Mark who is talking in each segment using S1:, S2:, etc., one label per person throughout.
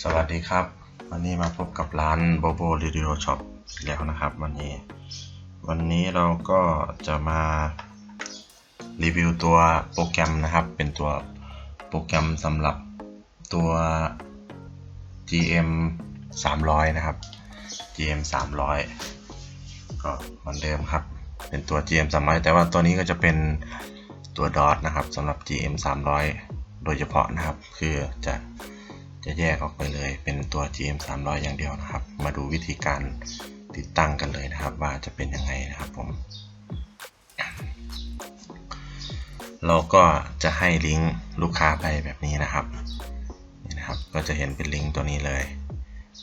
S1: สวัสดีครับ วันนี้มาพบกับร้าน Bobo Radio Shop อีกแล้วนะครับ วันนี้ วันนี้เราก็จะมารีวิวตัวโปรแกรมนะครับ เป็นตัวโปรแกรมสำหรับตัว GM 300 นะครับ GM 300 ก็เหมือนเดิมครับ เป็นตัว GM 300 แต่ว่าตัวนี้ก็จะเป็นตัวดอทนะครับสำหรับ GM 300 โดยเฉพาะนะครับ คือจะ จะแยกออกไปเลย เป็นตัว GM 300อย่างเดียวนะครับ มาดูวิธีการติดตั้งกันเลยนะครับ ว่าจะเป็นยังไงนะครับผม เราก็จะให้ลิงก์ลูกค้าไปแบบนี้นะครับนี่นะครับ ก็จะเห็นเป็นลิงก์ตัวนี้เลย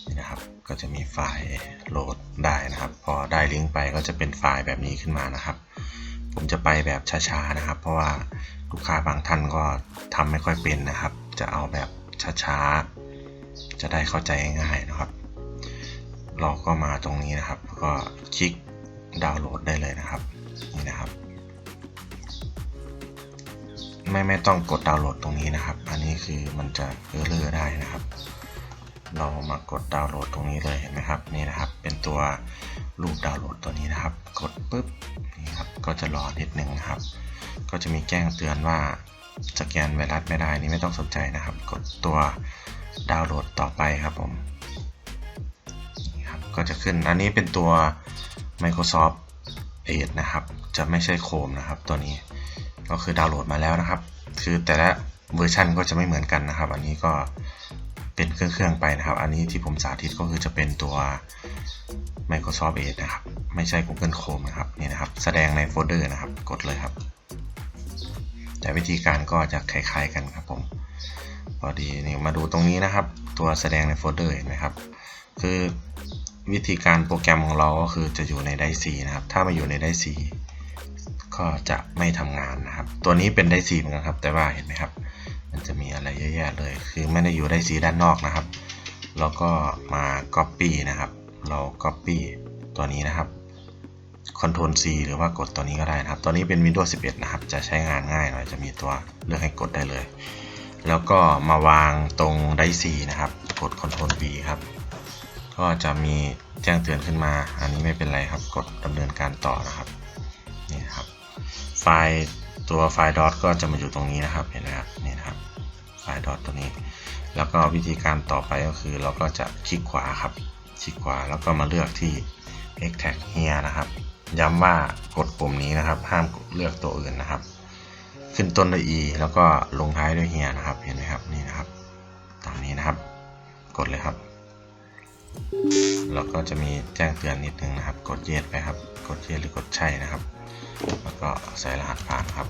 S1: นี่นะครับ ก็จะมีไฟล์โหลดได้นะครับ พอได้ลิงก์ไปก็จะเป็นไฟล์แบบนี้ขึ้นมานะครับ ผมจะไปแบบช้าๆนะครับ เพราะว่าลูกค้าบางท่านก็ทำไม่ค่อยเป็นนะครับ จะเอาแบบ ช้าๆ จะได้เข้าใจง่ายๆนะครับ เราก็มาตรงนี้นะครับก็คลิกดาวน์โหลดได้เลยนะครับ นี่นะครับ ไม่ไม่ต้องกดดาวน์โหลดตรงนี้นะครับ อันนี้คือมันจะเออเลอร์ได้นะครับ เรามากดดาวน์โหลดตรงนี้เลยเห็นไหมครับ นี่นะครับ เป็นตัวรูปดาวน์โหลดตัวนี้นะครับ กดปุ๊บ นี่ครับ ก็จะรอนิดนึงนะครับ ก็จะมีแจ้งเตือนว่า สแกนไวรัสไม่ได้นี่ไม่ต้องสนใจนะครับ กดตัวดาวน์โหลดต่อไปครับผมครับก็จะขึ้นอันนี้เป็นตัว Microsoft Edge นะครับ จะไม่ใช่ Chrome นะครับ ตัวนี้ก็คือดาวน์โหลดมาแล้วนะครับ คือแต่ละเวอร์ชันก็จะไม่เหมือนกันนะครับ อันนี้ก็เป็นเครื่องๆไปนะครับ อันนี้ที่ผมสาธิตก็คือจะเป็นตัว Microsoft Edge นะครับ ไม่ใช่ Google Chrome นะครับ นี่นะครับ แสดงในโฟลเดอร์นะครับ กดเลยครับ แต่วิธีการก็จะคล้ายๆกันครับผมพอดีนี่มาดูตรงนี้นะครับ ตัวแสดงในโฟลเดอร์เห็นไหมครับ คือวิธีการโปรแกรมของเราก็คือจะอยู่ในไดซีนะครับ ถ้ามาอยู่ในไดซีก็จะไม่ทำงานนะครับ ตัวนี้เป็นไดซีเหมือนกันครับ แต่ว่าเห็นไหมครับ มันจะมีอะไรเยอะแยะเลย คือไม่ได้อยู่ไดซีด้านนอกนะครับเราก็มา Copy นะครับ เรา Copy ตัวนี้นะครับ Ctrl C หรือว่ากดตัวนี้ก็ได้นะครับ ตัวนี้เป็น Windows 11 นะครับ จะใช้งานง่ายหน่อย จะมีตัวเลือกให้กดได้เลย แล้วก็มาวางตรงไดซีนะครับ กด Ctrl V ครับ ก็จะมีแจ้งเตือนขึ้นมา อันนี้ไม่เป็นไรครับ กดดำเนินการต่อนะครับ นี่นครับ ไฟล์ตัวไฟล์ dot ก็จะมาอยู่ตรงนี้นะครับ เห็นไหมครับ นี่นะครับ ไฟล์ dot ตัวนี้ แล้วก็วิธีการต่อไปก็คือเราก็จะคลิกขวาครับ คลิกขวาแล้วก็มาเลือกที่ extract here นะครับ ย้ำว่ากดปุ่มนี้นะครับ ห้ามเลือกตัวอื่นนะครับ ขึ้นต้นด้วย e แล้วก็ลงท้ายด้วยเฮียนะครับ เห็นไหมครับนี่นะครับ ตามนี้นะครับ กดเลยครับ แล้วก็จะมีแจ้งเตือนนิดนึงนะครับ กดเยสไปครับ กดเยสหรือกดใช่นะครับ แล้วก็ใส่รหัสผ่านครับ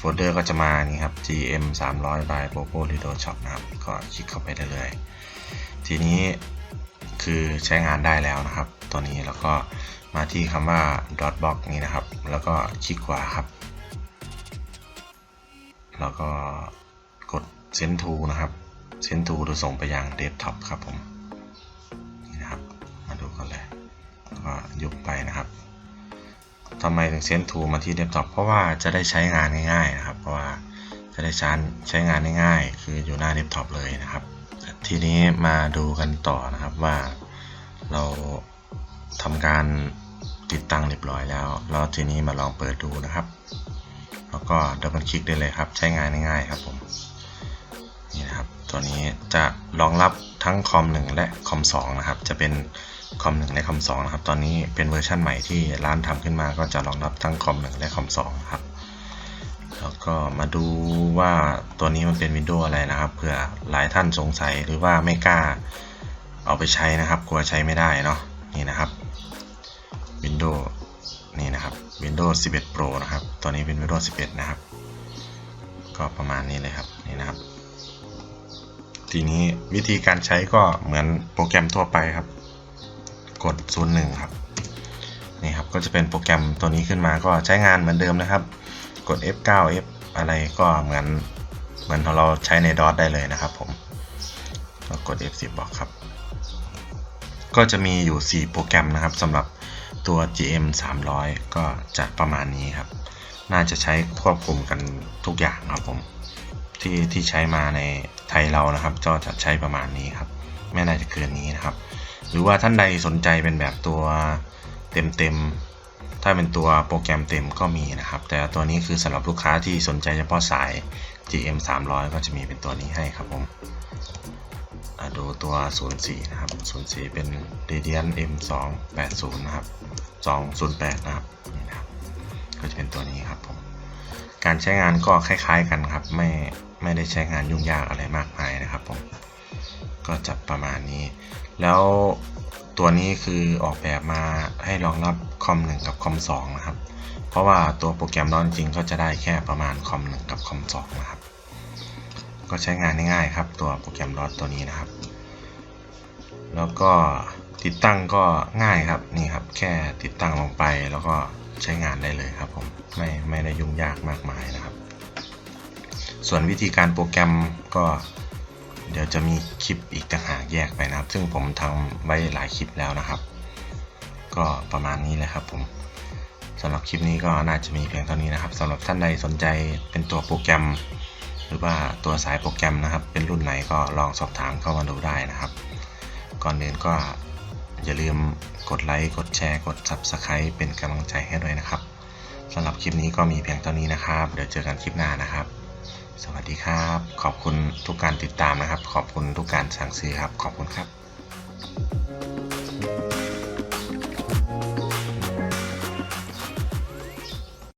S1: โฟลเดอร์ก็จะมานี่ครับ gm 300 by bobo lido shop นะครับ ก็คลิกเข้าไปได้เลย ทีนี้คือใช้งานได้แล้วนะครับ ตัวนี้แล้วก็มาที่คำว่า dot box นี้นะครับ แล้วก็คลิกขวาครับ แล้วก็กด send to นะครับ send to หรือส่งไปยัง desktop ครับผม นี่นะครับ มาดูกันเลยก็ยุบไปนะครับ ทำไมถึง send to มาที่ desktop เพราะว่าจะได้ใช้งานง่ายๆนะครับ เพราะว่าจะได้ใช้ใช้งานง่ายๆ คืออยู่หน้า desktop เลยนะครับ ทีนี้มาดูกันต่อนะครับว่าเราทำการติดตั้งเรียบร้อยแล้วแล้วทีนี้มาลองเปิดดูนะครับ แล้วก็ดับเบิลคลิกได้เลยครับ ใช้งานง่ายๆครับผม นี่นะครับ ตัวนี้จะรองรับทั้งคอม1และคอม2นะครับ จะเป็น คอม1และคอม2นะครับ ตอนนี้เป็นเวอร์ชันใหม่ที่ร้านทำขึ้นมาก็จะรองรับทั้งคอม1และคอม2ครับ แล้วก็มาดูว่าตัวนี้มันเป็นวินโดว์อะไรนะครับ เผื่อหลายท่านสงสัยหรือว่าไม่กล้าเอาไปใช้นะครับ กลัวใช้ไม่ได้เนาะ นี่นะครับ Windows นี่นะครับ Windows 11 Pro นะครับ ตอนนี้เป็น Windows 11 นะครับ ก็ประมาณนี้เลยครับ นี่นะครับ ทีนี้วิธีการใช้ก็เหมือนโปรแกรมทั่วไปครับ กด01ครับนี่ครับก็จะเป็นโปรแกรมตัวนี้ขึ้นมาก็ใช้งานเหมือนเดิมนะครับ กด F9 F อะไรก็เหมือนเหมือนเราใช้ใน DOS ได้เลยนะครับผมก็กด F10 บอกครับ ก็จะมีอยู่ 4 โปรแกรมนะครับสำหรับตัว GM 300 ก็จะประมาณนี้ครับ น่าจะใช้ควบคุมกันทุกอย่างครับผมที่ที่ใช้มาในไทยเรานะครับ ก็จะใช้ประมาณนี้ครับ ไม่น่าจะเกินนี้นะครับ หรือว่าท่านใดสนใจเป็นแบบตัวเต็มๆ ถ้าเป็นตัวโปรแกรมเต็มก็มีนะครับ แต่ตัวนี้คือสำหรับลูกค้าที่สนใจเฉพาะสาย GM 300 ก็จะมีเป็นตัวนี้ให้ครับผมดูตัว 04 นะครับ 04 เป็น Radiant M 2 80นะครับ 208 นะครับนี่นะครับ ก็จะเป็นตัวนี้ครับผม การใช้งานก็คล้ายๆกันครับ ไม่ไม่ได้ใช้งานยุ่งยากอะไรมากมายนะครับผม ก็จะประมาณนี้ แล้วตัวนี้คือออกแบบมาให้รองรับคอม1กับคอม2นะครับ เพราะว่าตัวโปรแกรมรอนจริงก็จะได้แค่ประมาณคอม1กับคอม2นะครับ ก็ใช้งานง่ายๆครับ ตัวโปรแกรมรอนตัวนี้นะครับ แล้วก็ติดตั้งก็ง่ายครับนี่ครับ แค่ติดตั้งลงไปแล้วก็ใช้งานได้เลยครับผมไม่ไม่ได้ยุ่งยากมากมายนะครับ ส่วนวิธีการโปรแกรมก็ เดี๋ยวจะมีคลิปอีกต่างหากแยกไปนะครับ ซึ่งผมทำไว้หลายคลิปแล้วนะครับ ก็ประมาณนี้เลยครับผมสำหรับคลิปนี้ก็น่าจะมีเพียงเท่านี้นะครับสำหรับท่านใดสนใจเป็นตัวโปรแกรม หรือว่าตัวสายโปรแกรมนะครับ เป็นรุ่นไหนก็ลองสอบถามเข้ามาดูได้นะครับ ก่อนอื่นก็อย่าลืมกดไลค์กดแชร์กด Subscribe เป็นกำลังใจให้ด้วยนะครับสำหรับคลิปนี้ก็มีเพียงเท่านี้นะครับ เดี๋ยวเจอกันคลิปหน้านะครับ สวัสดีครับ ขอบคุณทุกการติดตามนะครับ ขอบคุณทุกการสั่งซื้อครับ ขอบคุณครับ